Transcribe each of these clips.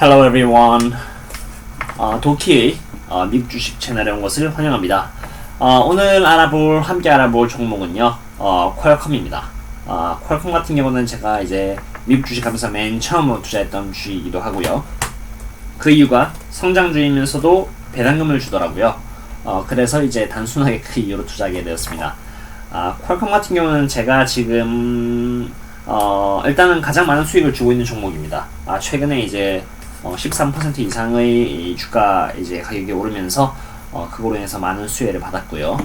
Hello everyone. 어, 도키의 어, 미국 주식 채널에 온 것을 환영합니다. 어, 오늘 알아볼 함께 알아볼 종목은요. 어, 퀄컴입니다. 어, 퀄컴 같은 경우는 제가 이제 미국 주식하면서 맨 처음으로 투자했던 주이기도 하고요. 그 이유가 성장주이면서도 배당금을 주더라고요. 어, 그래서 이제 단순하게 그 이유로 투자하게 되었습니다. 아, 퀄컴 같은 경우는 제가 지금 어, 일단은 가장 많은 수익을 주고 있는 종목입니다. 아, 최근에 이제 어, 13% 이상의 이 주가 이제 가격이 오르면서 어, 그거로 인해서 많은 수혜를 받았고요.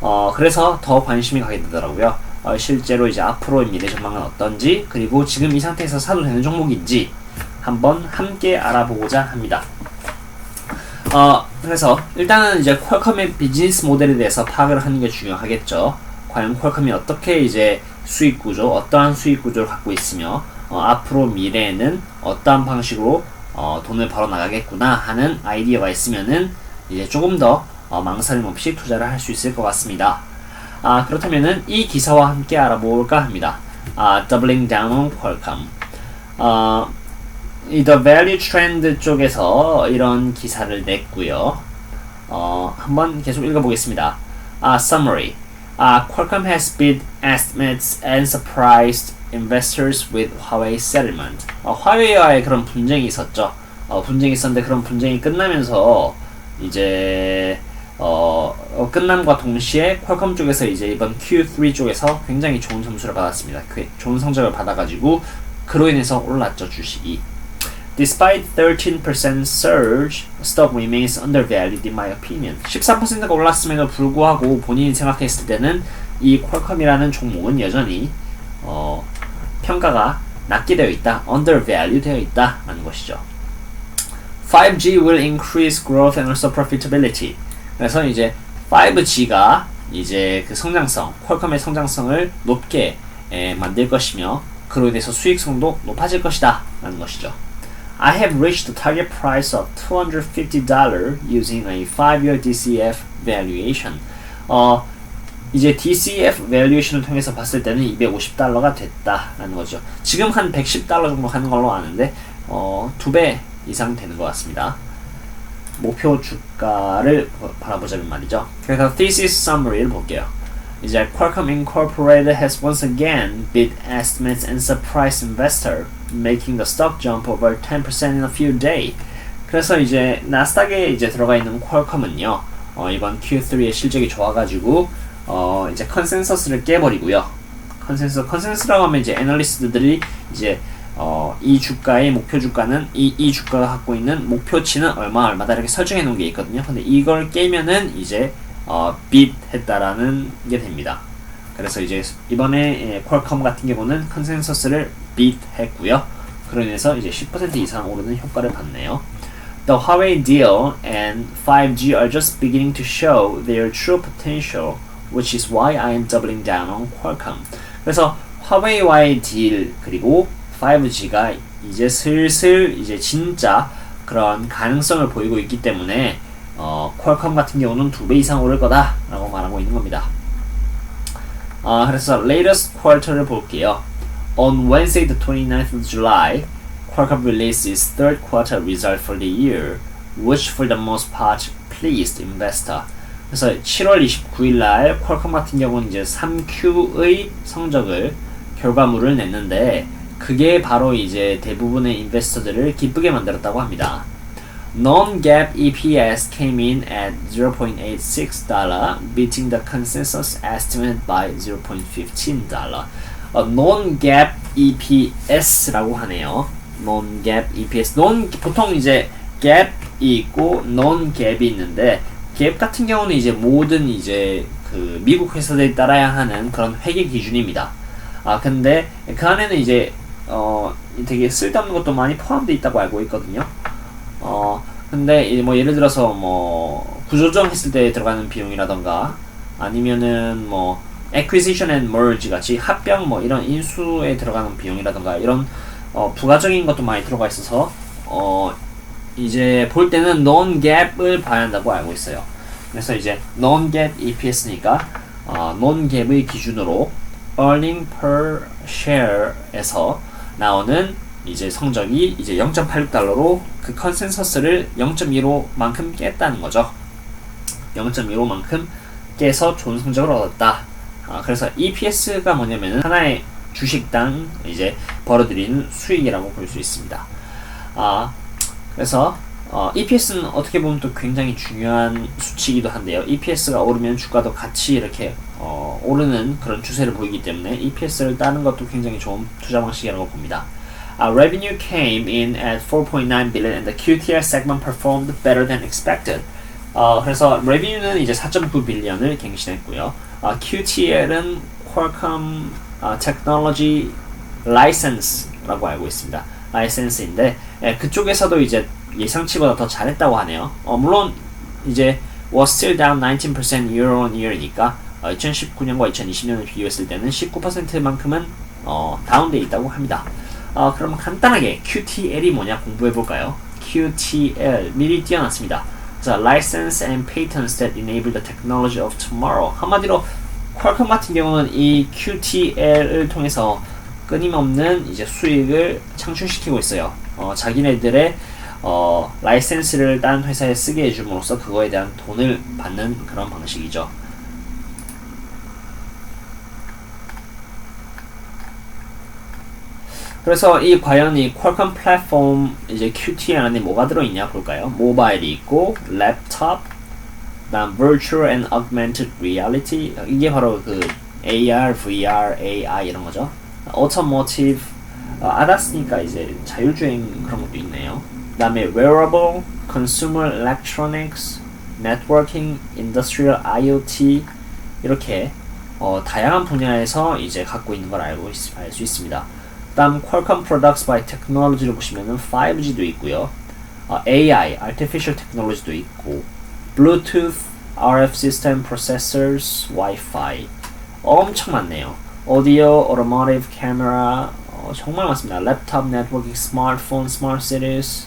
어, 그래서 더 관심이 가게 되더라고요. 어, 실제로 이제 앞으로의 미래 전망은 어떤지 그리고 지금 이 상태에서 사도 되는 종목인지 한번 함께 알아보고자 합니다. 어, 그래서 일단은 이제 퀄컴의 비즈니스 모델에 대해서 파악을 하는 게 중요하겠죠. 과연 퀄컴이 어떻게 이제 수익 구조, 어떠한 수익 구조를 갖고 있으며 어, 앞으로 미래에는 어떠한 방식으로 어, 돈을 벌어 나가겠구나 하는 아이디어가 있으면은 이제 조금 더 어, 망설임 없이 투자를 할 수 있을 것 같습니다. 아, 그렇다면은 이 기사와 함께 알아볼까 합니다. 아, Doubling Down on Qualcomm. 어, 이 The Value Trend 쪽에서 이런 기사를 냈고요. 어, 한번 계속 읽어보겠습니다. 아, summary. 아, Qualcomm has beat estimates and surprised investors with Huawei settlement. 어, 화웨이와의 그런 분쟁이 있었죠. 어, 분쟁이 있었는데 그런 분쟁이 끝나면서 이제 어, 어, 끝남과 동시에 퀄컴 쪽에서 이제 이번 Q3 쪽에서 굉장히 좋은 점수를 받았습니다. 그, 좋은 성적을 받아가지고 그로 인해서 올랐죠 주식이. Despite 13% surge, stock remains undervalued in my opinion. 13%가 올랐음에도 불구하고 본인이 생각했을 때는 이 퀄컴이라는 종목은 여전히 어, 평가가 낮게 되어 있다, undervalued 되어 있다 라는 것이죠. 5G will increase growth and also profitability. 그래서 이제 5G가 이제 그 성장성, 퀄컴의 성장성을 높게 에, 만들 것이며 그로 인해서 수익성도 높아질 것이다 라는 것이죠. I have reached the target price of $250 using a 5-year DCF valuation. 어, 이제 DCF valuation을 통해서 봤을 때는 250달러가 됐다라는 거죠. 지금 한 110달러 정도 하는 걸로 아는데 어, 두 배 이상 되는 것 같습니다. 목표 주가를 바라보자면 말이죠. 그래서 thesis summary를 볼게요. 이제 Qualcomm Incorporated has once again beat estimates and surprised investor, making the stock jump over 10% in a few days. 그래서 이제 나스닥에 이제 들어가 있는 퀄컴은요, 어, 이번 Q3의 실적이 좋아가지고 어, 이제 컨센서스를 깨버리고요. 컨센서 컨센서라고 하면 이제 애널리스트들이 이제 어, 이 주가의 목표 주가는 이, 이 주가가 갖고 있는 목표치는 얼마 얼마다 이렇게 설정해 놓은 게 있거든요. 근데 이걸 깨면은 이제 어, 빛 했다라는 게 됩니다. 그래서 이제 이번에 예, 퀄컴 같은 경우는 컨센서스를 빛 했고요. 그로 인해서 이제 10% 이상 오르는 효과를 봤네요. The Huawei deal and 5G are just beginning to show their true potential, which is why I am doubling down on Qualcomm. 그래서 화웨이와의 딜 그리고 5G가 이제 슬슬 이제 진짜 그런 가능성을 보이고 있기 때문에 어, 퀄컴 같은 경우는 두 배 이상 오를 거다라고 말하고 있는 겁니다. 어, 그래서 latest quarter를 볼게요. On Wednesday, the 29th of July, Qualcomm released its third quarter result for the year, which for the most part pleased investor. 그래서 7월 29일 날 퀄컴 같은 경우는 이제 3Q의 성적을 결과물을 냈는데 그게 바로 이제 대부분의 인베스터들을 기쁘게 만들었다고 합니다. Non-GAAP EPS came in at 0.86 dollar, beating the consensus estimate by 0.15 dollar. 어, non-GAAP EPS라고 하네요. non-GAAP EPS. non 보통 이제 GAP이 있고 non-GAP이 있는데 GAAP 같은 경우는 이제 모든 이제 그 미국 회사들이 따라야 하는 그런 회계 기준입니다. 아 근데 그 안에는 이제 어 되게 쓸데없는 것도 많이 포함되어 있다고 알고 있거든요. 어 근데 뭐 예를 들어서 뭐 구조정 했을 때 들어가는 비용이라던가 아니면은 뭐 acquisition and merge 같이 합병 뭐 이런 인수에 들어가는 비용이라던가 이런 어 부가적인 것도 많이 들어가 있어서 어 이제 볼 때는 non-gap을 봐야 한다고 알고 있어요. 그래서 이제 non-gap EPS니까 어, non-gap의 기준으로 earning per share에서 나오는 이제 성적이 이제 0.86달러로 그 컨센서스를 0.15만큼 깼다는 거죠. 0.15만큼 깨서 좋은 성적을 얻었다. 아, 그래서 EPS가 뭐냐면은 하나의 주식당 이제 벌어들이는 수익이라고 볼 수 있습니다. 아, 그래서 어, EPS는 어떻게 보면 또 굉장히 중요한 수치이기도 한데요. EPS가 오르면 주가도 같이 이렇게 어, 오르는 그런 추세를 보이기 때문에 EPS를 따는 것도 굉장히 좋은 투자 방식이라고 봅니다. Uh, revenue came in at 4.9 billion and the QTL segment performed better than expected. 어, 그래서 revenue는 이제 4.9 빌리언을 갱신했고요. 어, QTL은 Qualcomm 어, Technology License라고 알고 있습니다. 라이센스인데 예, 그쪽에서도 이제 예상치보다 더 잘했다고 하네요. 어, 물론 이제 was still down 19% year on year이니까 어, 2019년과 2020년을 비교했을 때는 19%만큼은 어, 다운돼 있다고 합니다. 어, 그럼 간단하게 QTL이 뭐냐 공부해 볼까요? QTL 미리 띄어놨습니다. 자, License and Patents that Enable the Technology of Tomorrow. 한마디로 퀄컴 같은 경우는 이 QTL을 통해서 끊임없는 이제 수익을 창출시키고 있어요. 어, 자기네들의 어, 라이센스를 딴 회사에 쓰게 해줌으로써 그거에 대한 돈을 받는 그런 방식이죠. 그래서 이 과연 이 퀄컴 플랫폼 이제 QT 안에 뭐가 들어있냐 볼까요? 모바일이 있고 랩탑, 그다음 virtual and augmented reality 이게 바로 그 AR, VR, AI 이런 거죠. Automotive 어, 알았으니까 이제 자율주행 그런 것도 있네요. 그다음에 wearable, consumer electronics, networking, industrial IoT 이렇게 어, 다양한 분야에서 이제 갖고 있는 걸 알고 알 수 있습니다. 다음 Qualcomm Products by Technology를 보시면은 5G도 있고요. 어, AI, Artificial Technology도 있고 Bluetooth, RF System Processors, Wi-Fi 엄청 많네요. Audio, Automotive, Camera 어, 정말 많습니다. Laptop, Networking, Smartphone, Smart Cities,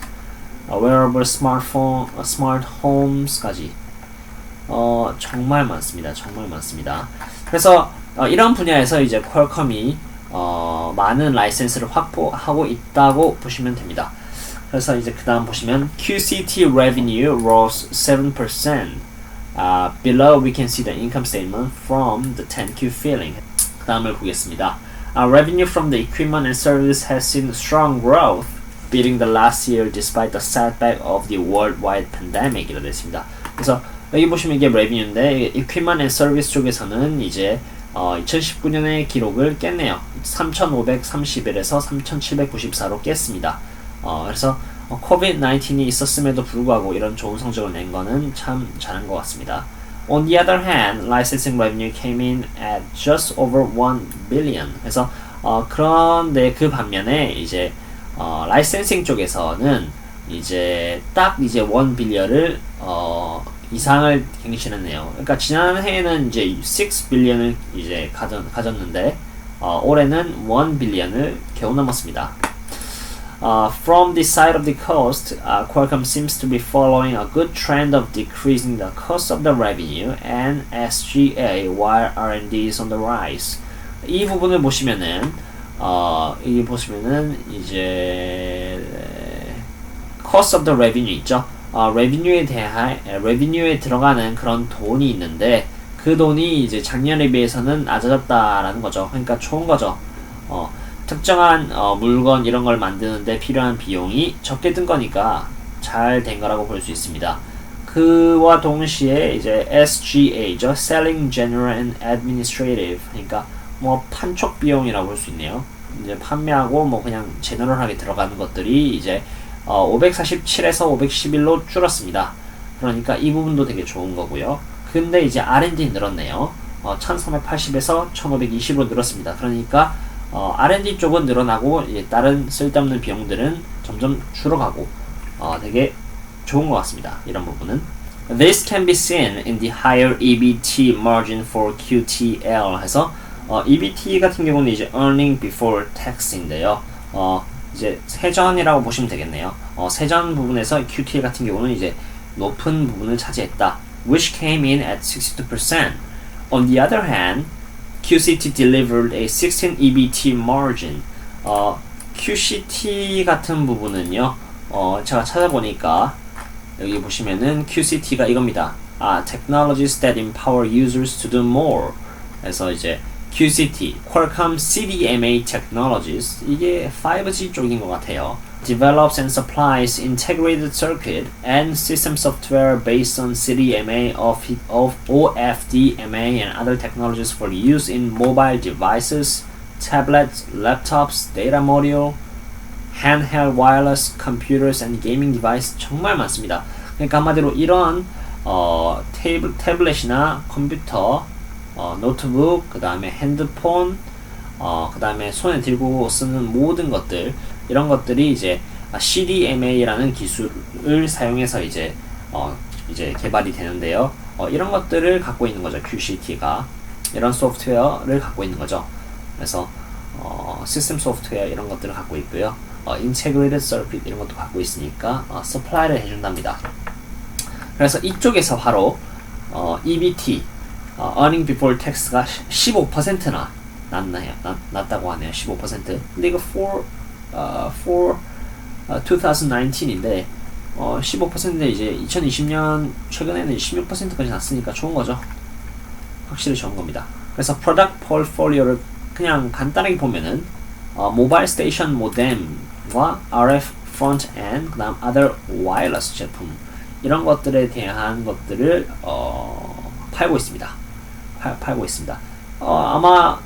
어, Wearable Smartphone, 어, Smart Homes까지 어, 정말 많습니다. 정말 많습니다. 그래서 어, 이런 분야에서 이제 퀄컴이 어, 많은 라이센스를 확보하고 있다고 보시면 됩니다. 그래서 이제 그 다음 보시면 QCT revenue rose 7%. Uh, below we can see the income statement from the 10Q filing. 그 다음을 보겠습니다. Uh, revenue from the equipment and service has seen strong growth, beating the last year despite the setback of the worldwide pandemic. 이라 됐습니다. 그래서 여기 보시면 이게 revenue인데 equipment and service 쪽에서는 이제 어, 2019년의 기록을 깼네요. 3,531에서 3,794로 깼습니다. 어, 그래서 어, COVID-19이 있었음에도 불구하고 이런 좋은 성적을 낸 거는 참 잘한 것 같습니다. On the other hand, licensing revenue came in at just over 1 billion. 그래서 어, 그런데 그 반면에 이제 어, 라이센싱 쪽에서는 이제 딱 이제 1 빌리언을 어, 이상을 갱신했네요. 그러니까 지난 해에는 이제 6 빌리언을 이제 가졌, 가졌는데 어, 올해는 1 빌리언을 겨우 넘었습니다. Uh, from the side of the cost, uh, Qualcomm seems to be following a good trend of decreasing the cost of the revenue and SGA while R&D is on the rise. 이 부분을 보시면은 어, 이 보시면은 이제 cost of the revenue 있죠. 어, revenue에 대한 revenue에 들어가는 그런 돈이 있는데 그 돈이 이제 작년에 비해서는 낮아졌다라는 거죠. 그러니까 좋은 거죠. 어, 특정한 어, 물건 이런 걸 만드는데 필요한 비용이 적게 든 거니까 잘 된 거라고 볼 수 있습니다. 그와 동시에 이제 SGA죠, Selling General and Administrative, 그러니까 뭐 판촉 비용이라고 볼 수 있네요. 이제 판매하고 뭐 그냥 제너럴하게 들어가는 것들이 이제 어, 547에서 511로 줄었습니다. 그러니까 이 부분도 되게 좋은 거고요. 근데 이제 R&D 늘었네요. 어, 1380에서 1520으로 늘었습니다. 그러니까 어, R&D 쪽은 늘어나고 이제 다른 쓸데없는 비용들은 점점 줄어가고 어, 되게 좋은 것 같습니다. 이런 부분은. This can be seen in the higher EBT margin for QTL 해서 어, EBT 같은 경우는 이제 earning before tax인데요. 어, 이제 세전이라고 보시면 되겠네요. 어, 세전 부분에서 QTL 같은 경우는 이제 높은 부분을 차지했다. Which came in at 62%. On the other hand, QCT delivered a 16 EBT margin. 어, QCT 같은 부분은요. 어, 제가 찾아보니까 여기 보시면은 QCT가 이겁니다. 아, technologies that empower users to do more. 그래서 이제 QCT, Qualcomm CDMA Technologies 이게 5G 쪽인 것 같아요. Develops and supplies integrated circuit and system software based on CDMA of, of OFDMA and other technologies for use in mobile devices, tablets, laptops, data module, handheld wireless computers and gaming device 정말 많습니다. 그러니까 한마디로 이런 어, 테이블, 태블릿이나 컴퓨터, 어, 노트북, 그 다음에 핸드폰, 어, 그 다음에 손에 들고 쓰는 모든 것들 이런 것들이 이제 CDMA라는 기술을 사용해서 이제 어, 이제 개발이 되는데요. 어, 이런 것들을 갖고 있는 거죠. QCT가 이런 소프트웨어를 갖고 있는 거죠. 그래서 어, 시스템 소프트웨어 이런 것들을 갖고 있고요. 어, integrated circuit 이런 것도 갖고 있으니까 어, supply를 해준답니다. 그래서 이쪽에서 바로 어, EBT 어, earning before tax가 15%나 낮나요? 낮, 낮다고 하네요. 15%. 근데 이거 for 어, for 어, 2019인데 어, 15%인데 이제 2020년 최근에는 16%까지 났으니까 좋은 거죠. 확실히 좋은 겁니다. 그래서 product portfolio를 그냥 간단하게 보면은 어, 모바일 스테이션 모뎀과 RF front end 그다음 other wireless 제품 이런 것들에 대한 것들을 어, 팔고 있습니다. 팔, 팔고 있습니다. 어, 아마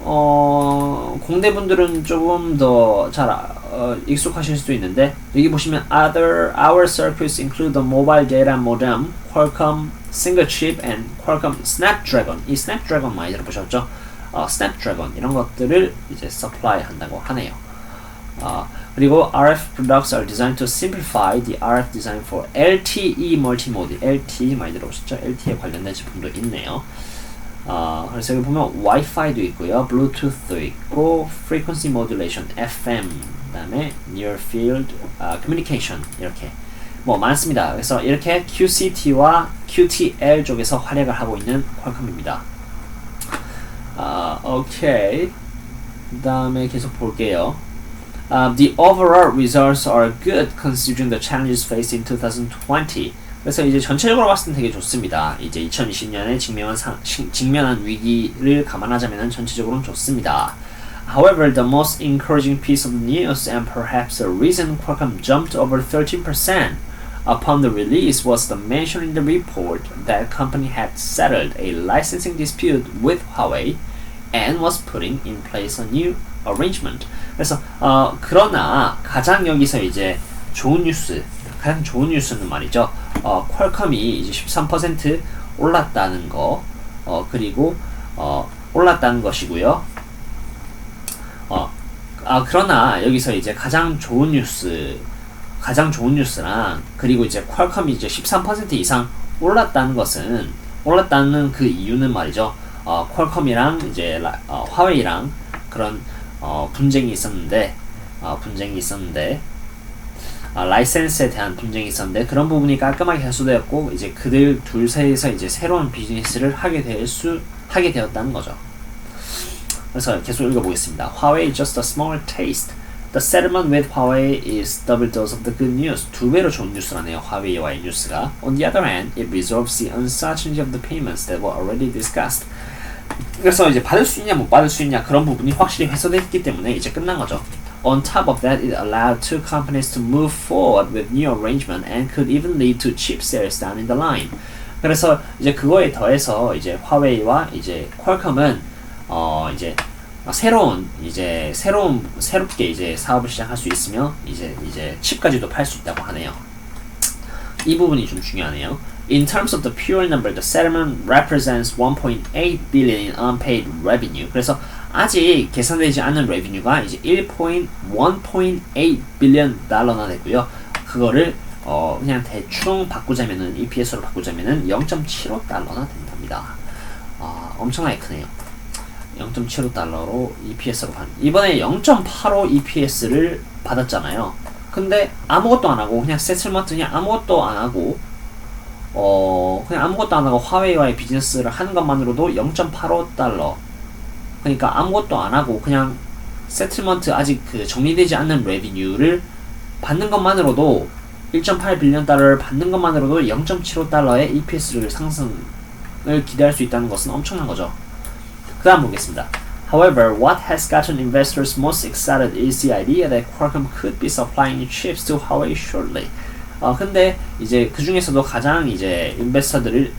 어, 공대 분들은 조금 더잘 어, 익숙하실 수도 있는데 여기 보시면 other our circuits include the mobile data modem, Qualcomm single chip and Qualcomm Snapdragon. 이 Snapdragon 많이 들어보셨죠? 어, Snapdragon 이런 것들을 이제 supply 한다고 하네요. 어, 그리고 RF products are designed to simplify the RF design for LTE multimode. LTE 많이 들어보셨죠? LTE에 관련된 제품도 있네요. 어, 그래서 여기 보면 Wi-Fi도 있고요, Bluetooth도 있고, Frequency Modulation, FM, 그다음에 Near Field uh, Communication 이렇게 뭐 많습니다. 그래서 이렇게 QCT와 QTL 쪽에서 활약을 하고 있는 퀄컴입니다. 아, 오케이. 그다음에 계속 볼게요. Uh, the overall results are good considering the challenges faced in 2020. 그래서 이제 전체적으로 봤을 땐 되게 좋습니다. 이제 2020년에 직면한, 상, 직면한 위기를 감안하자면 전체적으로는 좋습니다. However, the most encouraging piece of news and perhaps the reason Qualcomm jumped over 13% upon the release was the mention in the report that company had settled a licensing dispute with Huawei and was putting in place a new arrangement. 그래서 어, 그러나 가장 여기서 이제 좋은 뉴스, 가장 좋은 뉴스는 말이죠. 어, 퀄컴이 이제 13% 올랐다는 거, 어, 그리고 어, 올랐다는 것이고요. 어, 아 그러나 여기서 이제 가장 좋은 뉴스, 가장 좋은 뉴스랑 그리고 이제 퀄컴이 이제 13% 이상 올랐다는 것은 올랐다는 그 이유는 말이죠. 어, 퀄컴이랑 이제 라, 어, 화웨이랑 그런 어, 분쟁이 있었는데 어, 분쟁이 있었는데 아, 라이센스에 대한 분쟁이 있었는데 그런 부분이 깔끔하게 해소되었고 이제 그들 둘 사이에서 이제 새로운 비즈니스를 하게 될 수 하게 되었다는 거죠. 그래서 계속 읽어보겠습니다. Huawei just a small taste. The settlement with Huawei is double dose of the good news. 두 배로 좋은 뉴스라네요. 화웨이와의 뉴스가. On the other hand, it resolves the uncertainty of the payments that were already discussed. 그래서 이제 받을 수 있냐 못 받을 수 있냐 그런 부분이 확실히 해소됐기 때문에 이제 끝난 거죠. On top of that, it allowed two companies to move forward with new arrangement and could even lead to chip sales down in the line. 그래서 이제 그거에 더해서 이제 화웨이와 이제 퀄컴은 어 이제 새로운 이제 새로운 새롭게 이제 사업을 시작할 수 있으며 이제 이제 칩까지도 팔 수 있다고 하네요. 이 부분이 좀 중요하네요. In terms of the pure number, the settlement represents 1.8 billion in unpaid revenue. 그래서 아직 계산되지 않은 revenue가 이제 1.1.8 billion 달러나 되고요. 그거를 어 그냥 대충 바꾸자면은 EPS로 바꾸자면은 0.75 달러나 된답니다. 아 엄청나게 크네요. 0.75 달러로 EPS로 반. 이번에 0.85 EPS를 받았잖아요. 근데 아무것도 안 하고 그냥 세틀먼트 그냥 아무것도 안 하고 어 그냥 아무것도 안 하고 화웨이와의 비즈니스를 하는 것만으로도 0.85 달러 그러니까 아무것도 안 하고 그냥 세틀먼트 아직 그 정리되지 않는 레비뉴를 받는 것만으로도 1.8 빌리언 달러를 받는 것만으로도 0.75 달러의 EPS를 상승을 기대할 수 있다는 것은 엄청난 거죠. 그다음 보겠습니다. However, what has gotten investors most excited is the idea that Qualcomm could be supplying chips to Huawei shortly. 어 근데 이제 그 중에서도 가장 이제 인베스터들을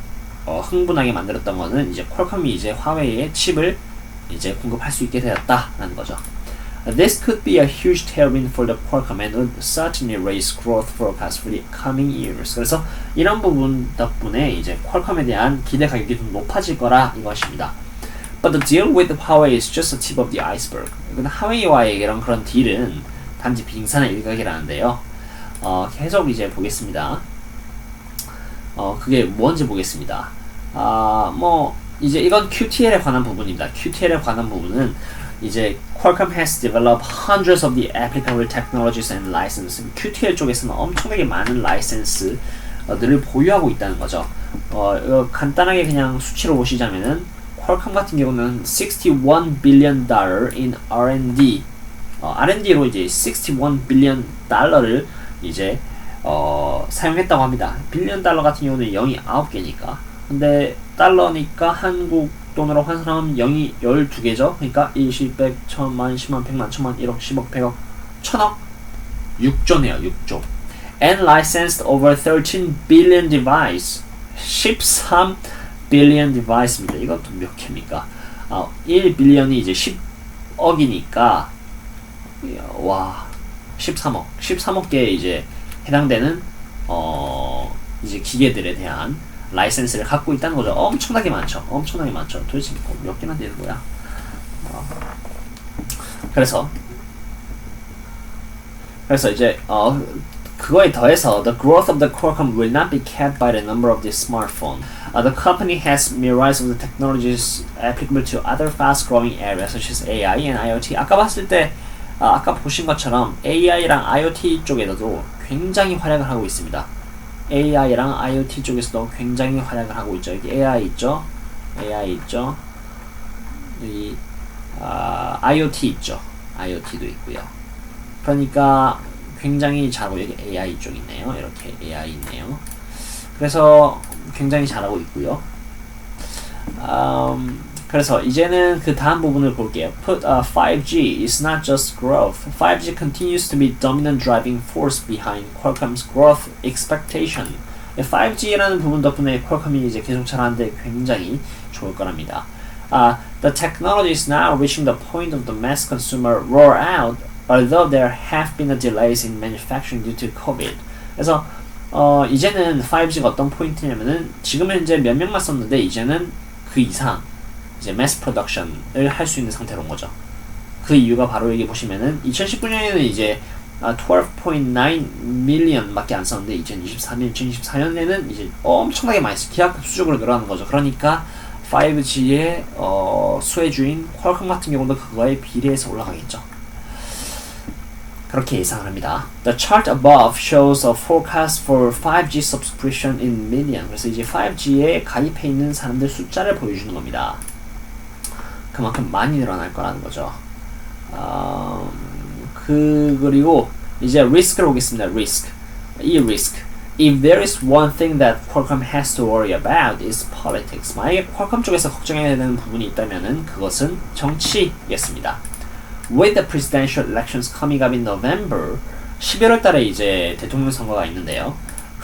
어, 흥분하게 만들었던 거는 이제 퀄컴이 이제 화웨이에 칩을 이제 공급할 수 있게 되었다라는 거죠. This could be a huge tailwind for the Qualcomm and would certainly raise growth forecast for the coming years. 그래서 이런 부분 덕분에 이제 퀄컴에 대한 기대 가격이 좀 높아질 거라 이것입니다. But the deal with Huawei is just the tip of the iceberg. 근데 하웨이와의 이런 그런 딜은 단지 빙산의 일각이라는데요. 어, 계속 이제 보겠습니다. 어, 그게 뭔지 보겠습니다. 아, 뭐 이제 이건 QTL에 관한 부분입니다. QTL에 관한 부분은 이제 Qualcomm has developed hundreds of the applicable technologies and licenses. QTL 쪽에서는 엄청나게 많은 라이센스들을 보유하고 있다는 거죠. 어, 이거 간단하게 그냥 수치로 보시자면은 퀄컴 같은 경우는 61 billion dollar in R&D 어, R&D로 이제 61 billion 달러를 이제 어, 사용했다고 합니다. 빌리언 달러 같은 경우는 0이 9개니까. 근데 달러니까 한국 돈으로 환산하면 0이 12개죠. 그러니까 1, 10, 100, 1000만, 10만, 100만, 1000만, 1억, 10억, 100억, 1000억? 6조네요, 6조. And licensed over 13 billion device. 13 billion device입니다. 이것도 몇 개입니까? 아, 1 빌리언이 이제 10억이니까 와 13억 13억 개에 이제 해당되는 어 이제 기계들에 대한 라이센스를 갖고 있다는 거죠. 엄청나게 많죠. 엄청나게 많죠. 도대체 몇 개나 되는 거야? 어. 그래서 그래서 이제 어 그거에 더해서 the growth of the Qualcomm will not be capped by the number of the smartphone. Uh, the company has myriads of the technologies applicable to other fast-growing areas such as AI and IoT. 아까 봤을 때 아, 아까 보신 것처럼 AI랑 IoT 쪽에서도 굉장히 활약을 하고 있습니다. AI랑 IoT 쪽에서도 굉장히 활약을 하고 있죠. 여기 AI 있죠. AI 있죠. 여기 아, IoT 있죠. IoT도 있고요. 그러니까 굉장히 잘하고 여기 AI 쪽 있네요. 이렇게 AI 있네요. 그래서 굉장히 잘하고 있고요. 음, 그래서 이제는 그 다음 부분을 볼게요. Put uh, 5G is not just growth. 5G continues to be dominant driving force behind Qualcomm's growth expectation. 5G라는 부분 덕분에 퀄컴이 이제 계속 잘하는데 굉장히 좋을 거랍니다. Uh, the technology is now reaching the point of the mass consumer rollout, although there have been delays in manufacturing due to COVID. 그래서 어, 이제는 5G가 어떤 포인트냐면은 지금 현재 몇 명만 썼는데 이제는 그 이상 이제 매스 프로덕션을 할 수 있는 상태로 온 거죠. 그 이유가 바로 여기 보시면은 2019년에는 이제 12.9 million밖에 안 썼는데 2023년, 2024년에는 이제 엄청나게 많이 써 기하급 수적으로 늘어나는 거죠. 그러니까 5G의 어, 수혜주인 퀄컴 같은 경우도 그거에 비례해서 올라가겠죠. 그렇게 예상을 합니다. The chart above shows a forecast for 5G subscription in million. 그래서 이제 5G에 가입해 있는 사람들 숫자를 보여주는 겁니다. 그만큼 많이 늘어날 거라는 거죠. 어, 그 그리고 이제 리스크로 오겠습니다. 리스크. 이 리스크. If there is one thing that Qualcomm has to worry about is politics. 만약에 퀄컴 쪽에서 걱정해야 되는 부분이 있다면은 그것은 정치겠습니다. With the presidential elections coming up in November, 11월 달에 이제 대통령 선거가 있는데요.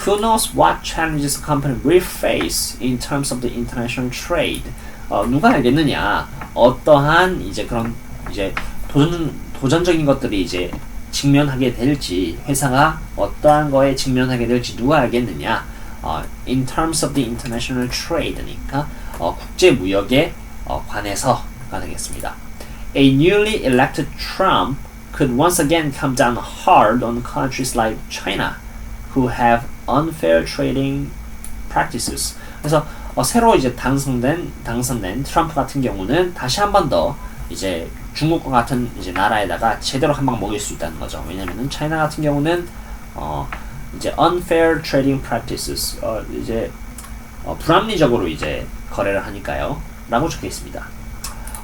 Who knows what challenges the company will face in terms of the international trade? 어, 누가 알겠느냐? 어떠한 이제 그런 이제 도전 도전적인 것들이 이제 직면하게 될지 회사가 어떠한 거에 직면하게 될지 누가 알겠느냐? 어, in terms of the international trade니까 어, 국제 무역에 어, 관해서가 되겠습니다. A newly elected Trump could once again come down hard on countries like China, who have unfair trading practices. 그래서 어, 새로 이제 당선된 당선된 트럼프 같은 경우는 다시 한 번 더 이제 중국과 같은 이제 나라에다가 제대로 한 방 먹일 수 있다는 거죠. 왜냐면은 차이나 같은 경우는 어 이제 unfair trading practices 어 이제 어, 불합리적으로 이제 거래를 하니까요. 라고 적혀 있습니다.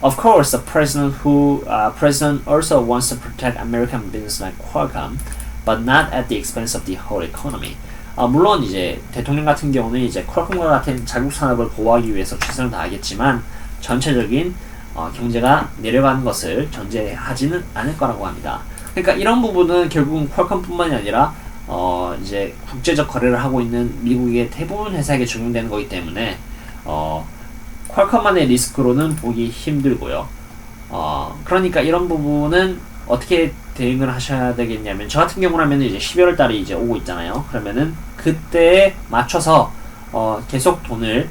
Of course, the president who uh, president also wants to protect American business like Qualcomm, but not at the expense of the whole economy. 아, 물론 이제 대통령 같은 경우는 이제 퀄컴과 같은 자국 산업을 보호하기 위해서 최선을 다하겠지만 전체적인 어, 경제가 내려가는 것을 전제하지는 않을 거라고 합니다. 그러니까 이런 부분은 결국은 퀄컴뿐만이 아니라 어, 이제 국제적 거래를 하고 있는 미국의 대부분 회사에게 적용되는 거기 때문에 어, 퀄컴만의 리스크로는 보기 힘들고요. 어, 그러니까 이런 부분은 어떻게 대응을 하셔야 되겠냐면 저 같은 경우라면 이제 12월 달이 이제 오고 있잖아요. 그러면은 그때에 맞춰서 어, 계속 돈을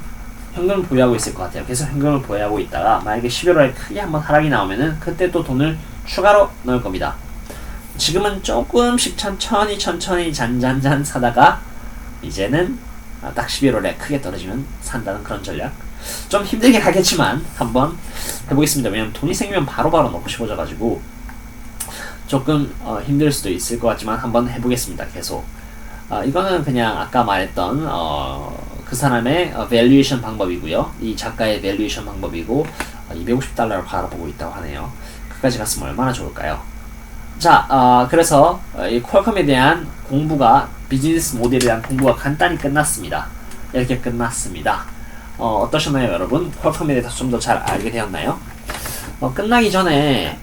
현금을 보유하고 있을 것 같아요. 계속 현금을 보유하고 있다가 만약에 11월에 크게 한번 하락이 나오면은 그때 또 돈을 추가로 넣을 겁니다. 지금은 조금씩 천천히 천천히 잔잔잔 사다가 이제는 아, 딱 11월에 크게 떨어지면 산다는 그런 전략. 좀 힘들게 가겠지만 한번 해보겠습니다. 왜냐면 돈이 생기면 바로바로 넣고 싶어져가지고 조금 어, 힘들 수도 있을 것 같지만 한번 해보겠습니다. 계속. 아, 이거는 그냥 아까 말했던 어, 그 사람의 어, 밸류에이션 방법이고요. 이 작가의 밸류에이션 방법이고 어, 250달러를 바라보고 있다고 하네요. 그까지 갔으면 얼마나 좋을까요? 자, 어, 그래서 어, 이 퀄컴에 대한 공부가 비즈니스 모델에 대한 공부가 간단히 끝났습니다. 이렇게 끝났습니다. 어, 어떠셨나요, 여러분? 퀄컴에 대해서 좀 더 잘 알게 되었나요? 어, 끝나기 전에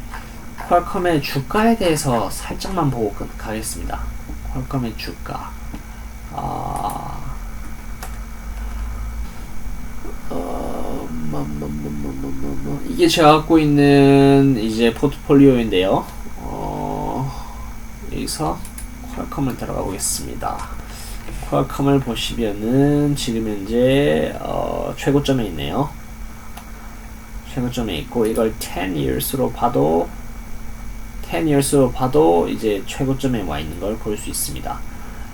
퀄컴의 주가에 대해서 살짝만 보고 끝- 가겠습니다. 퀄컴의 주가. 아, 어, 뭐, 뭐, 뭐, 뭐, 뭐, 뭐, 뭐. 이게 제가 갖고 있는 이제 포트폴리오인데요. 어, 여기서 퀄컴을 들어가 보겠습니다. 퀄컴을 보시면은 지금 현재 어, 최고점에 있네요. 최고점에 있고 이걸 10 years로 봐도 10 years로 봐도 이제 최고점에 와 있는 걸 볼 수 있습니다.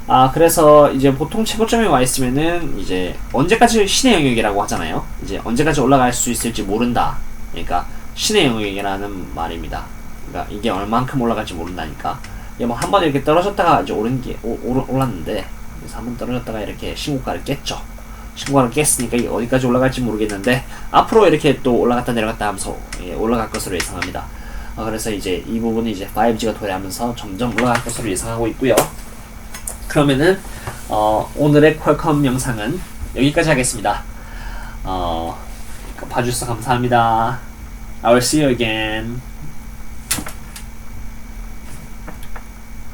아 그래서 이제 보통 최고점에 와 있으면은 이제 언제까지 신의 영역이라고 하잖아요. 이제 언제까지 올라갈 수 있을지 모른다. 그러니까 신의 영역이라는 말입니다. 그러니까 이게 얼만큼 올라갈지 모른다니까. 이게 뭐 한 번 이렇게 떨어졌다가 이제 오른 게 오, 오, 올랐는데 그래서 한 번 떨어졌다가 이렇게 신고가를 깼죠. 신고가를 깼으니까 이게 어디까지 올라갈지 모르겠는데 앞으로 이렇게 또 올라갔다 내려갔다 하면서 예, 올라갈 것으로 예상합니다. 어, 그래서 이제 이 부분이 이제 5G가 도래하면서 점점 올라갈 것으로 예상하고 있고요. 그러면은 어, 오늘의 퀄컴 영상은 여기까지 하겠습니다. 어, 봐주셔서 감사합니다. I will see you again.